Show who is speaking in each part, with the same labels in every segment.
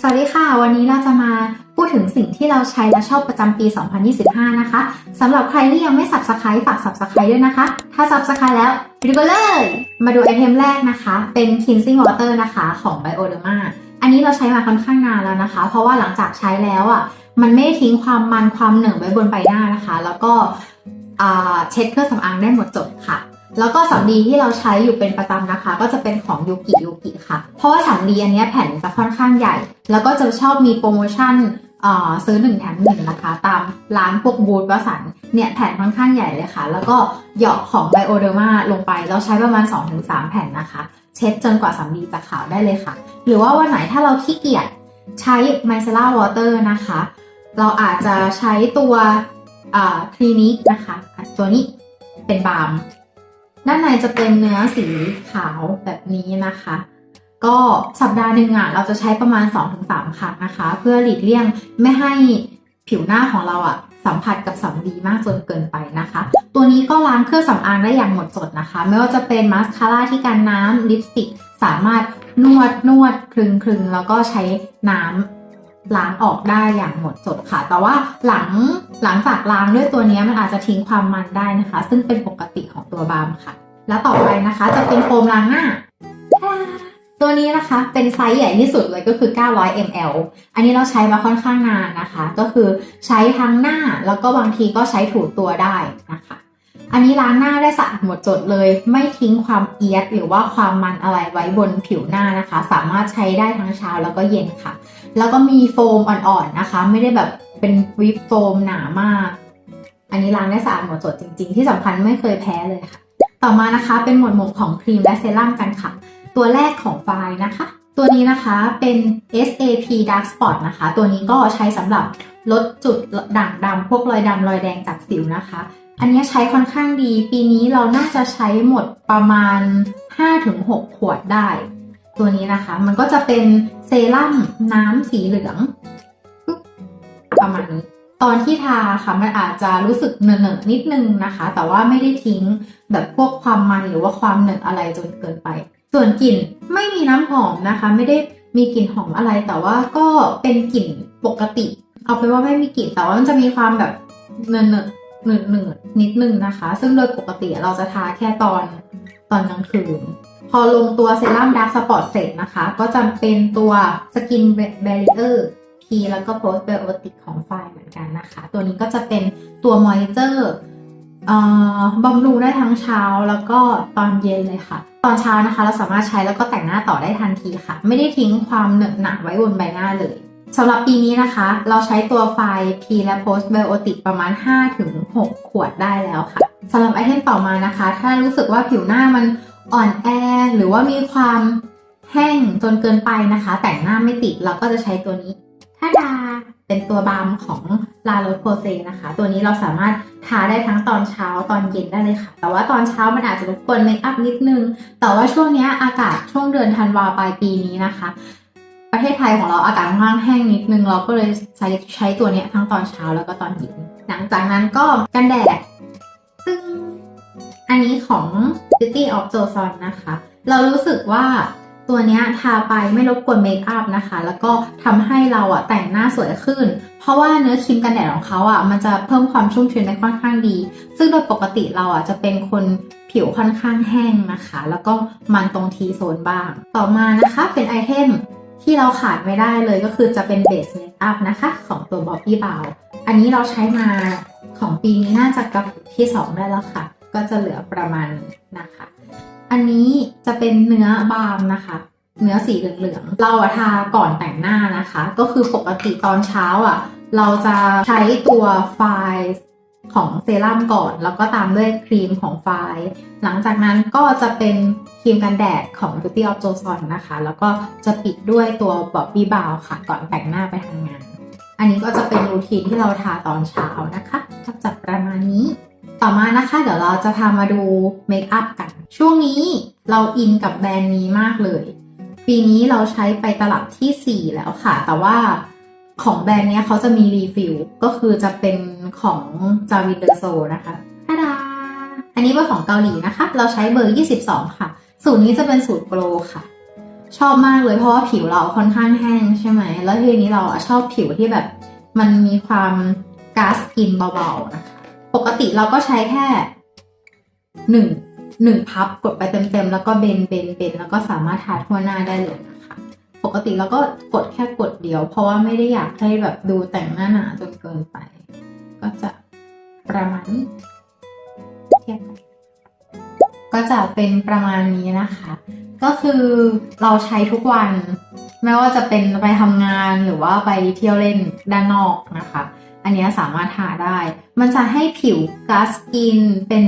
Speaker 1: สวัสดีค่ะ วันนี้เราจะมาพูดถึงสิ่งที่เราใช้และชอบประจำปี 2025 นะคะสำหรับใครที่ยังไม่ subscribe ฝาก subscribe ด้วยนะคะ ถ้า subscribe แล้วไปดูกันเลย มาดูไอเทมแรกนะคะ เป็น cleansing water นะคะ ของ Bioderma อันนี้เราใช้มาค่อนข้างนานแล้วนะคะ เพราะว่าหลังจากใช้แล้วอะ มันไม่ทิ้งความมันความเหนอะไว้บนใบหน้านะคะ แล้วก็เช็ดเครื่องสำอางได้หมดจดค่ะ แล้วก็สำลีที่เราใช้อยู่เป็นประจำนะคะ ก็จะเป็นของยูกิยูกิค่ะ เพราะว่าสำลีอันนี้แผ่นจะค่อนข้างใหญ่ แล้วก็จะชอบมีโปรโมชั่นซื้อหนึ่งแถมหนึ่งนะคะ ตามร้านพวกบูธวสันเนี่ยแผ่นค่อนข้างใหญ่เลยค่ะ แล้วก็เหยาะของไบโอเดอร์มาลงไป เราใช้ประมาณ 2-3 แผ่นนะคะ เช็ดจนกว่าสำลีจะขาวได้เลยค่ะ หรือว่าวันไหนถ้าเราขี้เกียจใช้ไมเซล่าวอเตอร์นะคะ เราอาจจะใช้ตัวคลินิกนะคะอะตัวนี้เป็นบาล์ม ด้านในจะเป็นเนื้อสีขาวแบบนี้นะคะ ก็สัปดาห์หนึ่งอะเราจะใช้ประมาณ 2-3 ครั้งนะคะ เพื่อหลีกเลี่ยงไม่ให้ผิวหน้าของเราอะสัมผัสกับสำลีมากจนเกินไปนะคะ ตัวนี้ก็ล้างเครื่องสำอางได้อย่างหมดจดนะคะ ไม่ว่าจะเป็นมาสคาร่าที่กันน้ำลิปสติกสามารถนวดนวดคลึงคลึงแล้วก็ใช้น้ำ ล้างออกได้อย่างหมดจดค่ะ แต่ว่าหลังหลังจากล้างด้วยตัวนี้มันอาจจะทิ้งความมันได้นะคะ ซึ่งเป็นปกติของตัวบาล์มค่ะ แล้วต่อไปนะคะจะเป็นโฟมล้างหน้า ตัวนี้นะคะเป็นไซส์ใหญ่ที่สุดเลยก็คือ 900 ml อันนี้เราใช้มาค่อนข้างนานนะคะ ก็คือใช้ทั้งหน้าแล้วก็บางทีก็ใช้ถูตัวได้นะคะ อันนี้ล้างหน้าได้สะอาดหมดจดเลย ไม่ทิ้งความเอียดหรือว่าความมันอะไรไว้บนผิวหน้านะคะ สามารถใช้ได้ทั้งเช้าแล้วก็เย็นค่ะ แล้วก็มีโฟมอ่อนๆนะคะ ไม่ได้แบบเป็นวิปโฟมหนามาก อันนี้ล้างได้สะอาดหมดจดจริง ๆ ที่สำคัญไม่เคยแพ้เลยค่ะ ต่อมานะคะเป็นหมวดหมู่ของครีมและเซรั่มกันค่ะ ตัวแรกของไฟล์นะคะ ตัวนี้นะคะเป็น SAP Dark Spot นะคะ ตัวนี้ก็ใช้สำหรับลดจุดด่างดำพวกรอยดำรอยแดงจากสิวนะคะ อันนี้ใช้ค่อนข้างดี ปีนี้เราน่าจะใช้หมดประมาณ 5-6 ขวดได้ ตัวนี้นะคะ มันก็จะเป็นเซรั่มน้ำสีเหลืองประมาณนี้ตอนที่ทาค่ะมันอาจจะรู้สึกเหนอะๆนิดนึงนะคะ แต่ว่าไม่ได้ทิ้งแบบพวกความมันหรือว่าความเหนอะอะไรจนเกินไป ส่วนกลิ่นไม่มีน้ำหอมนะคะ ไม่ได้มีกลิ่นหอมอะไรแต่ว่าก็เป็นกลิ่นปกติ เอาเป็นว่าไม่มีกลิ่นแต่ว่ามันจะมีความแบบเนอะๆ หนืดหนืดๆนิดนึงนะคะ ซึ่งโดยปกติเราจะทาแค่ตอนตอนกลางคืน พอลงตัวเซรั่มดาร์กสปอร์ตเสร็จนะคะ ก็จะเป็นตัวสกินเบรีเออร์พีแล้วก็โพสเบโอติกของไฟล์เหมือนกันนะคะ ตัวนี้ก็จะเป็นตัวมอยเจอร์บำรุงได้ทั้งเช้าแล้วก็ตอนเย็นเลยค่ะ ตอนเช้านะคะ เราสามารถใช้แล้วก็แต่งหน้าต่อได้ทันทีค่ะ ไม่ได้ทิ้งความเหนอะหนะไว้บนใบหน้าเลย สำหรับปีนี้นะคะ เราใช้ตัวไฟล์ P และ Post Biotic ประมาณ 5-6 ขวดได้แล้วค่ะสำหรับไอเทมต่อมานะคะ ถ้ารู้สึกว่าผิวหน้ามันอ่อนแอ หรือว่ามีความแห้งจนเกินไปนะคะ แต่งหน้าไม่ติดเราก็จะใช้ตัวนี้ท่าดา เป็นตัวบาล์มของ La Roche Posay นะคะ ตัวนี้เราสามารถทาได้ทั้งตอนเช้าตอนเย็นได้เลยค่ะ แต่ว่าตอนเช้ามันอาจจะรบกวนเมคอัพนิดนึง แต่ว่าช่วงเนี้ยอากาศช่วงเดือนธันวาปลายปีนี้นะคะ ประเทศไทยของเราอากาศค่อนข้างแห้งนิดนึง เราก็เลยใช้ใช้ตัวเนี้ยทั้งตอนเช้าแล้วก็ตอนเย็นหลังจากนั้นก็กันแดด ซึ่งอันนี้ของ Beauty of Joseon นะคะ เรารู้สึกว่าตัวเนี้ยทาไปไม่รบกวนเมคอัพนะคะ แล้วก็ทำให้เราอะแต่งหน้าสวยขึ้น เพราะว่าเนื้อครีมกันแดดของเขาอะมันจะเพิ่มความชุ่มชื้นได้ค่อนข้างดี ซึ่งโดยปกติเราอะจะเป็นคนผิวค่อนข้างแห้งนะคะ แล้วก็มันตรงทีโซนบ้าง ต่อมานะคะเป็นไอเทม ที่เราขาดไม่ได้เลยก็คือจะเป็นเบสเมคอัพนะคะของตัว Bobbi Brown อันนี้เราใช้มาของปีนี้น่าจะกระปุกที่ 2 ได้แล้วค่ะ ก็จะเหลือประมาณนะคะ อันนี้จะเป็นเนื้อบามนะคะ เนื้อสีเหลืองๆเราทาก่อนแต่งหน้านะคะ ก็คือปกติตอนเช้าอะเราจะใช้ตัวไฟล์ ของเซรั่มก่อน แล้วก็ตามด้วยครีมของไฟหลังจากนั้นก็จะเป็นครีมกันแดดของ Beauty of Joseon นะคะ แล้วก็จะปิดด้วยตัว Bobbi Brown ค่ะ ก่อนแต่งหน้าไปทำงาน อันนี้ก็จะเป็นรูทีนที่เราทาตอนเช้านะคะก็จะประมาณนี้ต่อมานะคะ เดี๋ยวเราจะพามาดูเมคอัพกัน ช่วงนี้เราอินกับแบรนด์นี้มากเลย ปีนี้เราใช้ไปตลับทีสี่4 แล้วค่ะ แต่ว่าของแบรนด์เนี้ยเขาจะมีรีฟิลก็คือจะเป็น ของจาวินเดอร์โซนะคะทาดาอันนี้เป็นของเกาหลีนะคะ เราใช้เบอร์ 22 ค่ะ สูตรนี้จะเป็นสูตรโกลค่ะ ชอบมากเลยเพราะว่าผิวเราค่อนข้างแห้งใช่ไหม แล้วทีนี้เราอะชอบผิวที่แบบมันมีความก๊าซกินเบาๆนะคะ ปกติเราก็ใช้แค่หนึ่งหนึ่งพับกดไปเต็มๆ แล้วก็เบนเบนเบนแล้วก็สามารถทาทั่วหน้าได้เลยนะคะ ปกติเราก็กดแค่กดเดียว เพราะว่าไม่ได้อยากให้แบบดูแต่งหน้าหนาจนเกินไป ก็จะประมาณนี้เทียบกันก็จะเป็นประมาณนี้นะคะ ก็คือเราใช้ทุกวัน ไม่ว่าจะเป็นไปทำงานหรือว่าไปเที่ยวเล่นด้านนอกนะคะ อันนี้สามารถทาได้ มันจะให้ผิวกาสกินเป็น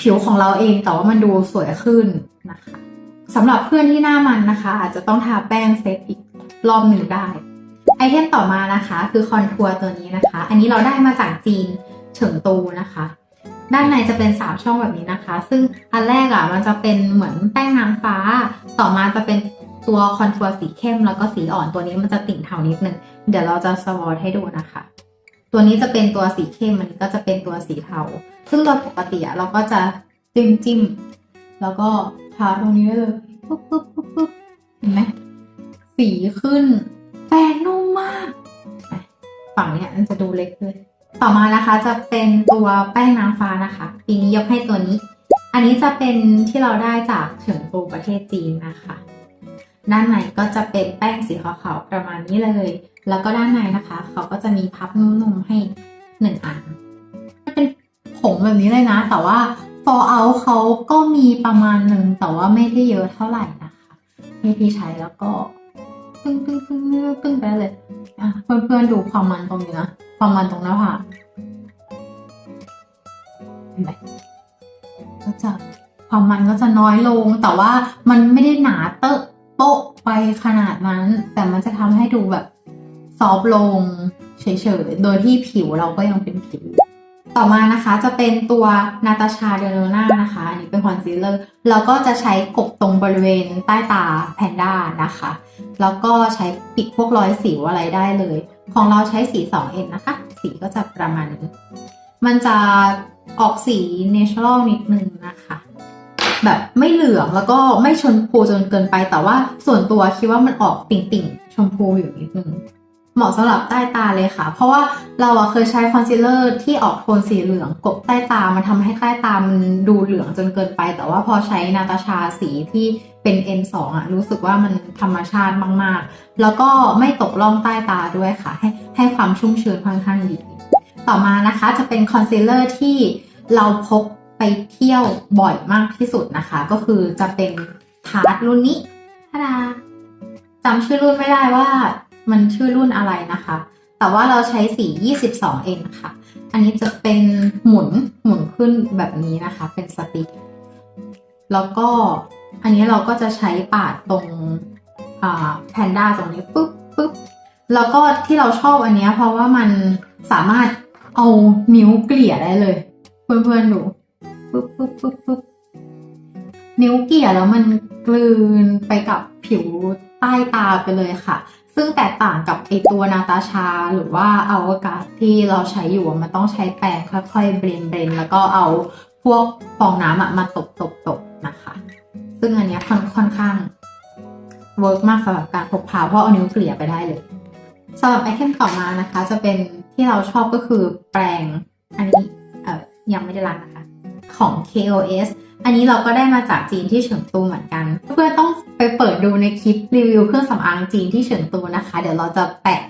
Speaker 1: ผิวของเราเองแต่ว่ามันดูสวยขึ้นนะคะสำหรับเพื่อนที่หน้ามันนะคะ อาจจะต้องทาแป้งเซตอีกรอบหนึ่งได้ ไอเทมต่อมานะคะคือคอนทัวร์ตัวนี้นะคะ อันนี้เราได้มาจากจีนเฉิงตูนะคะ ด้านในจะเป็นสามช่องแบบนี้นะคะ ซึ่งอันแรกอะมันจะเป็นเหมือนแป้งนางฟ้า ต่อมาจะเป็นตัวคอนทัวร์สีเข้มแล้วก็สีอ่อนตัวนี้มันจะติ่งเทานิดนึง เดี๋ยวเราจะสวอตให้ดูนะคะ ตัวนี้จะเป็นตัวสีเข้มมันก็จะเป็นตัวสีเทา ซึ่งโดยปกติอะเราก็จะจิ้มจิ้มแล้วก็ทาตรงนี้เลยปุ๊บปุ๊บปุ๊บปุ๊บเห็นไหมสีขึ้น แป้งนุ่มมาก ฝั่งเนี้ยมันจะดูเล็กเลย ต่อมานะคะจะเป็นตัวแป้งนางฟ้านะคะ ปีนี้ยกให้ตัวนี้ อันนี้จะเป็นที่เราได้จากเฉิงตูประเทศจีนนะคะ ด้านในก็จะเป็นแป้งสีขาวๆประมาณนี้เลย แล้วก็ด้านในนะคะ เขาก็จะมีพับนุ่มๆให้หนึ่งอันมันเป็นผงแบบนี้เลยนะ แต่ว่า for out เขาก็มีประมาณหนึ่งแต่ว่าไม่ได้เยอะเท่าไหร่นะคะพี่พี่ใช้แล้วก็ ปึ้งปึ้งปึ้งปึ้งปึ้งไปเลยอะเพื่อนๆดูความมันตรงนี้นะความมันตรงหน้าผากเห็นไหมก็จะความมันก็จะน้อยลง แต่ว่ามันไม่ได้หนาเตอะโป๊ะไปขนาดนั้น แต่มันจะทำให้ดูแบบซอฟลงเฉยๆ โดยที่ผิวเราก็ยังเป็นผิว ต่อมานะคะจะเป็นตัวนาตาชาเดโนนานะคะ อันนี้เป็นคอนซีลเลอร์ เราก็จะใช้กบตรงบริเวณใต้ตาแพนด้านะคะ แล้วก็ใช้ปิดพวกรอยสิวอะไรได้เลย ของเราใช้สี 2N นะคะ สีก็จะประมาณนี้ มันจะออกสีเนเชอรัลนิดนึงนะคะ แบบไม่เหลืองแล้วก็ไม่ชมพูจนเกินไปแต่ว่าส่วนตัวคิดว่ามันออกติ่งติ่งๆชมพูอยู่นิดนึง เหมาะสำหรับใต้ตาเลยค่ะ เพราะว่าเราอะเคยใช้คอนซีลเลอร์ที่ออกโทนสีเหลืองกบใต้ตา มันทำให้ใต้ตามันดูเหลืองจนเกินไป แต่ว่าพอใช้นาตาชาสีที่เป็น N2 อะรู้สึกว่ามันธรรมชาติมากๆ แล้วก็ไม่ตกล่องใต้ตาด้วยค่ะ ให้ให้ความชุ่มชื้นค่อนข้างดี ต่อมานะคะจะเป็นคอนซีลเลอร์ที่เราพกไปเที่ยวบ่อยมากที่สุดนะคะ ก็คือจะเป็นทาร์ตรุ่นนี้ทาดาจำชื่อรุ่นไม่ได้ว่า มันชื่อรุ่นอะไรนะคะ แต่ว่าเราใช้สี 22เองค่ะ อันนี้จะเป็นหมุนหมุนขึ้นแบบนี้นะคะ เป็นสติ๊ก แล้วก็อันนี้เราก็จะใช้ปาดตรงแพนด้าตรงนี้ปุ๊บปุ๊บแล้วก็ที่เราชอบอันนี้เพราะว่ามันสามารถเอานิ้วเกลี่ยได้เลย เพื่อนๆดูปุ๊บปุ๊บปุ๊บปุ๊บนิ้วเกลี่ยแล้วมันกลืนไปกับผิวใต้ตาไปเลยค่ะ ซึ่งแตกต่างกับไอตัวนาตาชา หรือว่าอวกาศที่เราใช้อยู่มันต้องใช้แปรงค่อยๆเบรนเบรนแล้วก็เอาพวกฟองน้ำมาตบตบตบนะคะ ซึ่งอันนี้ค่อนค่อนข้างเวิร์กมากสำหรับการพกพาเพราะเอานิ้วเกลี่ยไปได้เลยสำหรับไอเทมต่อมานะคะ จะเป็นที่เราชอบก็คือแปรงอันนี้เอ่อยังไม่ได้รันนะคะ ของ KOS อันนี้เราก็ได้มาจากจีนที่เฉิงตูเหมือนกัน เพื่อนต้องไปเปิดดูในคลิปรีวิวเครื่องสำอางจีนที่เฉิงตูนะคะ เดี๋ยวเราจะแปะ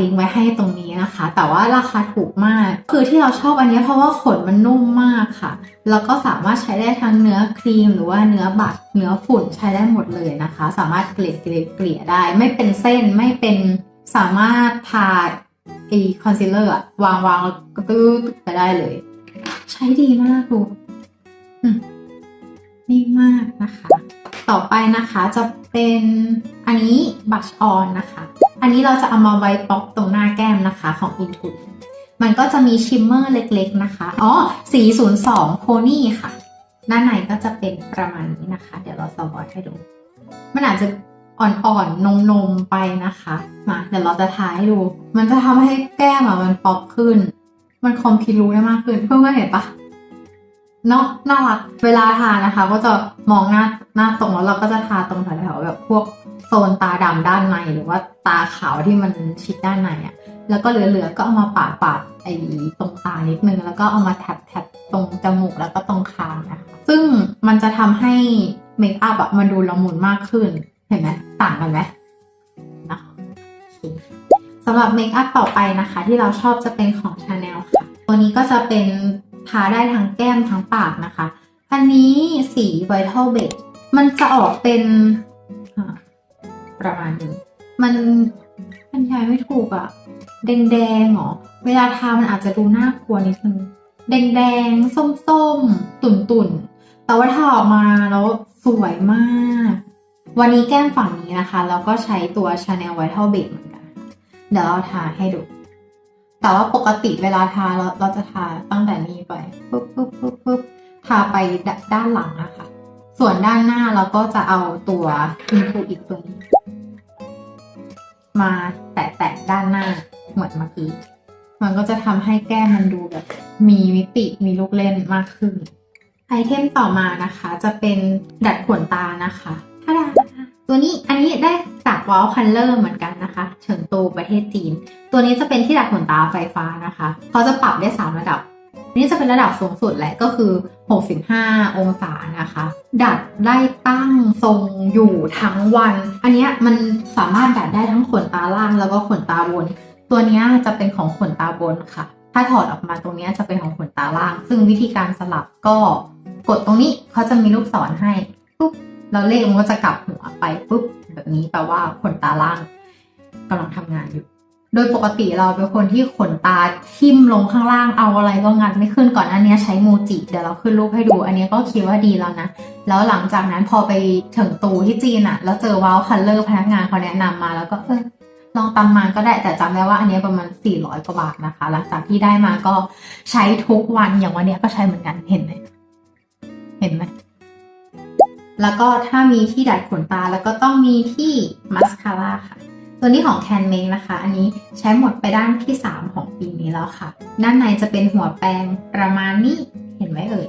Speaker 1: ลิงก์ไว้ให้ตรงนี้นะคะ แต่ว่าราคาถูกมาก คือที่เราชอบอันนี้เพราะว่าขนมันนุ่มมากค่ะ แล้วก็สามารถใช้ได้ทั้งเนื้อครีม หรือว่าเนื้อบัตเนื้อฝุ่นใช้ได้หมดเลยนะคะ สามารถเกลี่ยเกลี่ยเกลี่ยได้ ไม่เป็นเส้นไม่เป็นสามารถทาไอคอนซีลเลอร์อะวางวางแล้วก็ตื้อไปได้เลย ใช้ดีมากดู นิ่มมากนะคะ ต่อไปนะคะจะเป็นอันนี้บัชออนนะคะ อันนี้เราจะเอามาไว้ป๊อกตรงหน้าแก้มนะคะของ Intuit มันก็จะมีชิมเมอร์เล็กๆนะคะ อ๋อ402 โพนี่ค่ะ ด้านในก็จะเป็นประมาณนี้นะคะ เดี๋ยวเราสวอตให้ดู มันอาจจะอ่อนๆ นมๆ ไปนะคะ มา เดี๋ยวเราจะทาให้ดู มันจะทำให้แก้มอะมันป๊อปขึ้น มันคอมพิรูได้มากขึ้น เพื่อนๆเห็นปะ เนาะน่ารักเวลาทานะคะ ก็จะมองหน้าหน้าตรงแล้วเราก็จะทาตรงแถวๆแบบพวกโซนตาดำด้านในหรือว่าตาขาวที่มันชิดด้านในอะ่ะแล้วก็เหลือๆก็เอามาปาดปาดไอ้ตรงตานิดนึงแล้วก็เอามาแทบแทบตรงจมูกแล้วก็ตรงคางนะคะซึ่งมันจะทำให้เมคอัพอะมันดูละมุนมากขึ้นเห็นไหมต่างกันไหมนะคะสำหรับเมคอัพต่อไปนะคะ ที่เราชอบจะเป็นของ Chanel ค่ะ ตัวนี้ก็จะเป็น ทาได้ทั้งแก้มทั้งปากนะคะ อันนี้สี Vital b e มันจะออกเป็นประมาณนี้ มันบรรยายไม่ถูกอะแดงแดงเหรอ เวลาทามันอาจจะดูน่ากลัวนิดนึงแดงแดงๆส้มตุ่นตุ่นแต่ว่าทาออกมาแล้วสวยมาก วันนี้แก้มฝั่งนี้นะคะ แล้วก็ใช้ตัว Chanel Vital b e เหมือนกัน เดี๋ยวเราทาให้ดู แต่ว่าปกติเวลาทาเราเราจะทาตั้งแต่นี้ไปปุ๊บปุ๊บปุ๊บปุ๊บทาไปดด้านหลังนะคะส่วนด้านหน้าเราก็จะเอาตัวอินฟูอีกตัวนี้มาแตะแตะๆด้านหน้าเหมือนเมื่อกี้ มันก็จะทำให้แก้มมันดูแบบ มีมิติมีลูกเล่นมากขึ้น ไอเทมต่อมานะคะ จะเป็นดัดขนตานะคะถ้าดานะคะ ตัวนี้อันนี้ได้จากวอลคัลเลอร์เหมือนกันนะคะ เฉิงตูประเทศจีน ตัวนี้จะเป็นที่ดัดขนตาไฟฟ้านะคะเขาจะปรับได้ 3 ระดับนนี้จะเป็นระดับสูงสุดแหละก็คือ 65 องศานะคะ ดัดได้ตั้งทรงอยู่ทั้งวัน อันนี้มันสามารถดัดได้ทั้งขนตาล่างแล้วก็ขนตาบน ตัวนี้จะเป็นของขนตาบนค่ะ ถ้าถอดออกมาตรงนี้จะเป็นของขนตาล่าง ซึ่งวิธีการสลับก็กดตรงนี้เขาจะมีลูกศรให้ปุ๊บ แล้วเลขมันก็จะกลับหัวไปปุ๊บแบบนี้แปลว่าขนตาล่างกำลังทำงานอยู่ โดยปกติเราเป็นคนที่ขนตาทิ่มลงข้างล่างเอาอะไรก็งัดไม่ขึ้นก่อนหน้านี้ใช้มูจิเดี๋ยวเราขึ้นรูปให้ดูอันนี้ก็คิดว่าดีแล้วนะ แล้วหลังจากนั้นพอไปถึงตูที่จีนอะแล้วเจอว้าวคัลเลอร์พนักงานเขาแนะนำมาแล้วก็เออลองตำมาก็ได้แต่จำได้ว่าอันนี้ประมาณ 400 กว่าบาทนะคะ หลังจากที่ได้มาก็ใช้ทุกวันอย่างวันนี้ก็ใช้เหมือนกันเห็นไหมเห็นไหม แล้วก็ถ้ามีที่ดัดขนตาแล้วก็ต้องมีที่มัสคาร่าค่ะ ตัวนี้ของ Can Make นะคะ อันนี้ใช้หมดไปด้านที่ 3 ของปีนี้แล้วค่ะ ด้านในจะเป็นหัวแปรงประมาณนี้เห็นไหมเอ่ย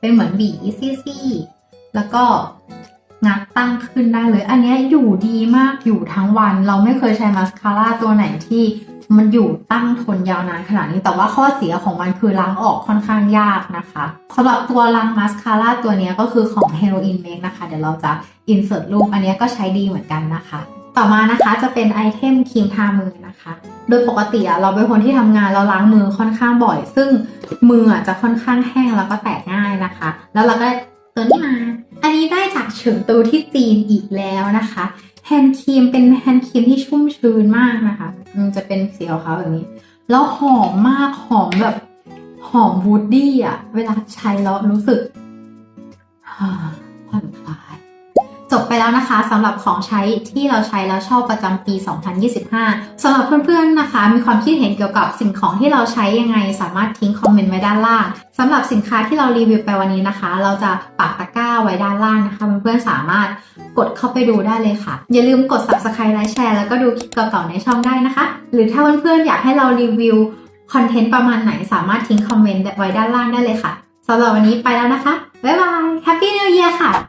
Speaker 1: เป็นเหมือนบีซี่ๆแล้วก็งัดตั้งขึ้นได้เลย อันนี้อยู่ดีมากอยู่ทั้งวัน เราไม่เคยใช้มัสคาร่าตัวไหนที่ มันอยู่ตั้งทนยาวนานขนาดนี้ แต่ว่าข้อเสียของมันคือล้างออกค่อนข้างยากนะคะสำหรับตัวล้างมัสคาร่าตัวนี้ก็คือของ Heroin Make นะคะ เดี๋ยวเราจะ insert รูปอันนี้ก็ใช้ดีเหมือนกันนะคะ ต่อมานะคะจะเป็นไอเทมครีมทามือนะคะ โดยปกติอะเราเป็นคนที่ทำงานเราล้างมือค่อนข้างบ่อย ซึ่งมืออะจะค่อนข้างแห้งแล้วก็แตกง่ายนะคะ แล้วเราก็ตัวนี้มา อันนี้ได้จากเฉิงตูที่จีนอีกแล้วนะคะ แฮนด์ครีมเป็นแฮนด์ครีมที่ชุ่มชื้นมากนะคะ มันจะเป็นสีขาวๆแบบนี้ แล้วหอมมากหอมแบบหอมวูดดี้อะเวลาใช้แล้วรู้สึกผ่อนคลาย จบไปแล้วนะคะสำหรับของใช้ที่เราใช้แล้วชอบประจำปี 2025 สำหรับเพื่อนๆนะคะ มีความคิดเห็นเกี่ยวกับสิ่งของที่เราใช้ยังไง สามารถทิ้งคอมเมนต์ไว้ด้านล่างสำหรับสินค้าที่เรารีวิวไปวันนี้นะคะ เราจะปักตะกร้าไว้ด้านล่างนะคะเพื่อนๆสามารถกดเข้าไปดูได้เลยค่ะ อย่าลืมกด subscribe และแชร์แล้วก็ดูคลิปเก่าๆในช่องได้นะคะ หรือถ้าเพื่อนๆอยากให้เรารีวิวคอนเทนต์ประมาณไหนสามารถทิ้งคอมเมนต์ไว้ด้านล่างได้เลยค่ะสำหรับวันนี้ไปแล้วนะคะบ๊ายบาย Happy New Year ค่ะ